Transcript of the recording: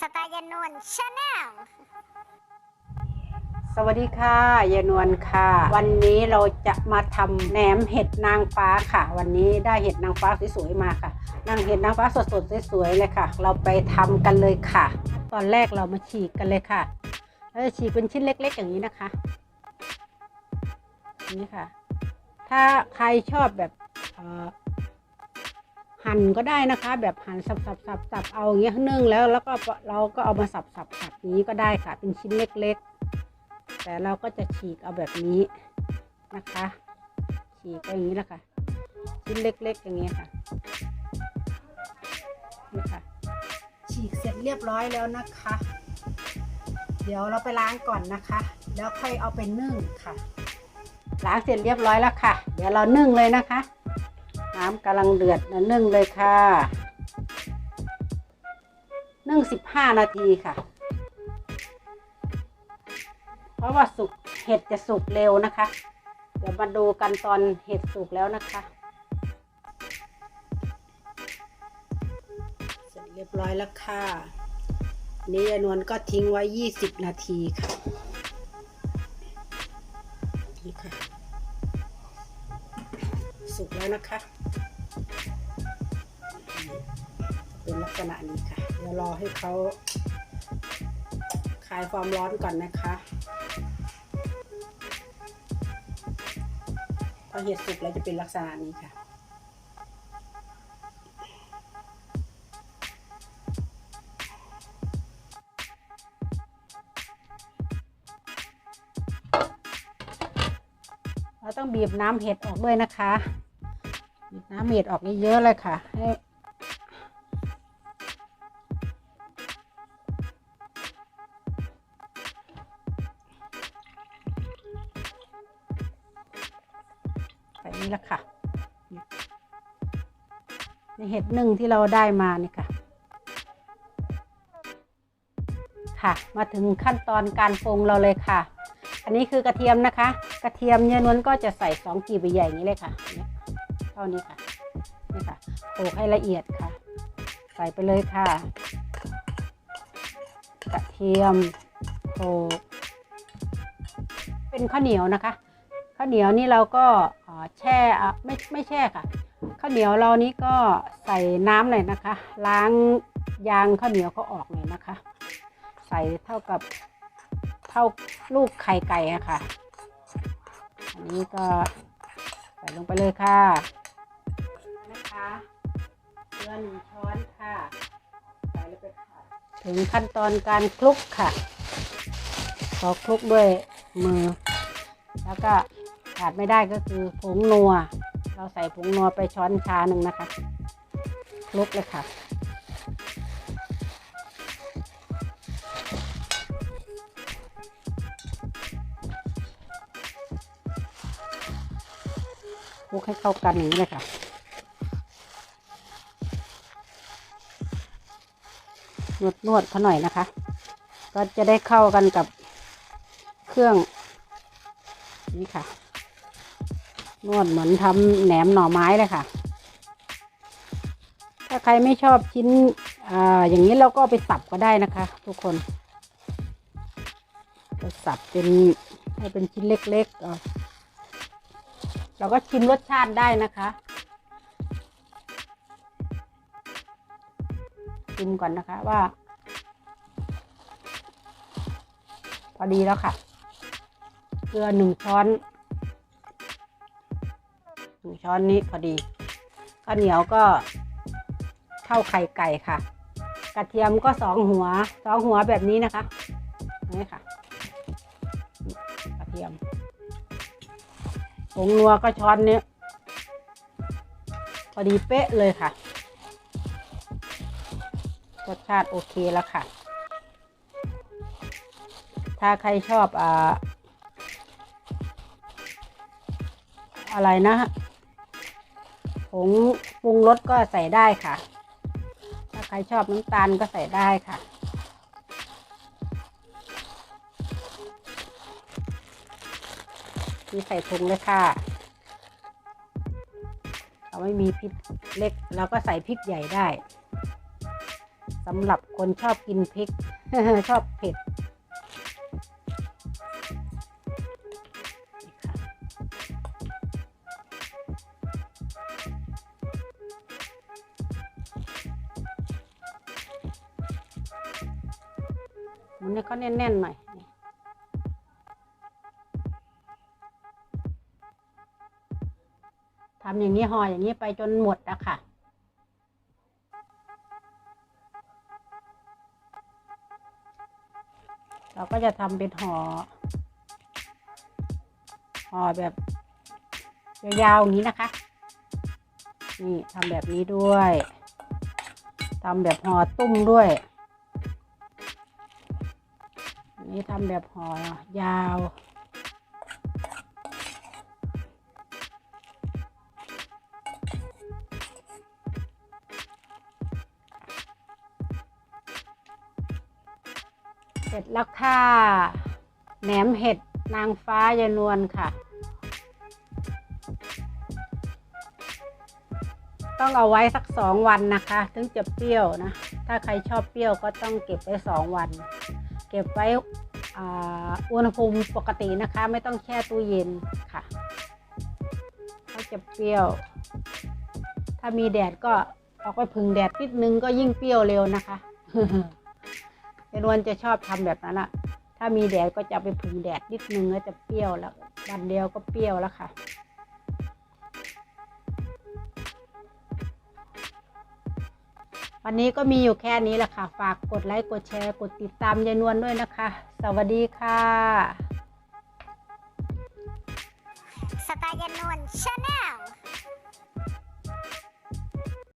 สไตล์ยานวลชาแนลสวัสดีค่ะยายนวลค่ะ วันนี้เราจะมาทำแหนมเห็ดนางฟ้าค่ะ วันนี้ได้เห็ดนางฟ้าสวยๆมาค่ะนางเห็ดนางฟ้าสดๆสวยๆเลยค่ะ เราไปทำกันเลยค่ะ ตอนแรกเรามาฉีกกันเลยค่ะเราจะฉีกเป็นชิ้นเล็ก ๆ อย่างนี้นะคะนี่ค่ะ ถ้าใครชอบแบบเออ หั่นก็ได้นะคะ แบบหั่นสับสับสับสับเอาอย่างเงี้ยนึ่งแล้วแล้วก็เราก็เอามาสับสับสับอย่างนี้ก็ได้ค่ะ เป็นชิ้นเล็กๆ แต่เราก็จะฉีกเอาแบบนี้นะคะ ฉีกไปอย่างนี้แหละค่ะ ชิ้นเล็กๆ อย่างนี้ค่ะนี่ค่ะ ฉีกเสร็จเรียบร้อยแล้วนะคะ เดี๋ยวเราไปล้างก่อนนะคะ แล้วค่อยเอาไปนึ่งค่ะล้างเสร็จเรียบร้อยแล้วค่ะ เดี๋ยวเรานึ่งเลยนะคะ น้ำกำลังเดือดนะนึ่งเลยค่ะนึ่งสิบห้านาทีค่ะ เพราะว่าสุกเห็ดจะสุกเร็วนะคะ เดี๋ยวมาดูกันตอนเห็ดสุกแล้วนะคะ เสร็จเรียบร้อยแล้วค่ะ นี่ยนวลก็ทิ้งไว้20นาทีค่ะนี่ค่ะ สุกแล้วนะคะ เป็นลักษณะนี้ค่ะเดี๋ยวรอให้เขาคลายความร้อนก่อนนะคะพอเห็ดสุกแล้วจะเป็นลักษณะนี้ค่ะเราต้องบีบน้ำเห็ดออกด้วยนะคะ บีบน้ำเห็ดออกเยอะๆเลยค่ะ ให้ นี้ละค่ะในเห็ดหนึ่งที่เราได้มานี่ค่ะ ค่ะ มาถึงขั้นตอนการปรุงเราเลยค่ะ อันนี้คือกระเทียมนะคะ กระเทียมเยนวนก็จะใส่สองกีบใหญ่ๆอย่างนี้เลยค่ะเท่านี้ค่ะนี่ค่ะโขลกให้ละเอียดค่ะ ใส่ไปเลยค่ะ กระเทียมโขลกเป็นข้าวเหนียวนะคะข้าวเหนียวนี่เราก็ แช่ไม่ไม่แช่ค่ะข้าวเหนียวเรานี้ก็ใส่น้ำหน่อยนะคะ ล้างยางข้าวเหนียวเขาออกหน่อยนะคะ ใส่เท่ากับเท่าลูกไข่ไก่อะค่ะ อันนี้ก็ใส่ลงไปเลยค่ะ นะคะเกลือหนึ่งช้อนค่ะใส่ลงไปค่ะถึงขั้นตอนการคลุกค่ะขอคลุกด้วยมือ แล้วก็ ขาดไม่ได้ก็คือผงนัว เราใส่ผงนัวไปช้อนชาหนึ่งนะคะคลุกเลยค่ะ คลุกให้เข้ากันอย่างนี้เลยค่ะนวดนวดเขาหน่อยนะคะ ก็จะได้เข้ากันกับเครื่อง นี่ค่ะ นวดเหมือนทำแหนมหน่อไม้เลยค่ะ ถ้าใครไม่ชอบชิ้นอ่าอย่างนี้เราก็ไปสับก็ได้นะคะ ทุกคนก็สับเป็นให้เป็นชิ้นเล็กๆเเราก็ชิมรสชาติได้นะคะชิมก่อนนะคะว่า พอดีแล้วค่ะ เกลือหนึ่งช้อน ช้อนนี้พอดีข้าวเหนียวก็เท่าไข่ไก่ค่ะ กระเทียมก็สองหัวสองหัวแบบนี้นะคะนี่ค่ะ กระเทียมผงนัวก็ช้อนนี้พอดีเป๊ะเลยค่ะรสชาติโอเคแล้วค่ะ ถ้าใครชอบอ่าอะไรนะ งปรุงรสก็ใส่ได้ค่ะ ถ้าใครชอบน้ำตาลก็ใส่ได้ค่ะนี่ใส่ถุงเลยค่ะ เราไม่มีพริกเล็กเราก็ใส่พริกใหญ่ได้สำหรับคนชอบกินพริกชอบเผ็ด หมุนให้เขาแน่นๆหน่อยทำอย่างนี้ห่ออย่างนี้ไปจนหมดอะค่ะเราก็จะทำเป็นห่อห่อแบบยาวๆอย่างนี้นะคะ นี่ทำแบบนี้ด้วยทำแบบห่อตุ้มด้วย นนี้ทำแบบห่อยาว เสร็จแล้วค่ะแหนมเห็ดนางฟ้ายายนวลค่ะ ต้องเอาไว้สักสองวันนะคะ ถึงจะเปรี้ยวนะ ถ้าใครชอบเปรี้ยวก็ต้องเก็บไว้สองวัน เก็บไว้อุณหภูมิปกตินะคะ ไม่ต้องแช่ตู้เย็นค่ะเขาจะเปรี้ยว ถ้ามีแดดก็เอาไปพึ่งแดดนิดนึงก็ยิ่งเปรี้ยวเร็วนะคะยายนวลจะชอบทำแบบนั้นอะถ้ามีแดดก็จะไปพึ่งแดดนิดนึงแล้วจะเปรี้ยวแล้ววันเดียวก็เปรี้ยวแล้วค่ะ วันนี้ก็มีอยู่แค่นี้แหละค่ะ ฝากกดไลค์ กดแชร์ กดติดตามยายนวลด้วยนะคะ สวัสดีค่ะสไตล์ยานวลชาแนล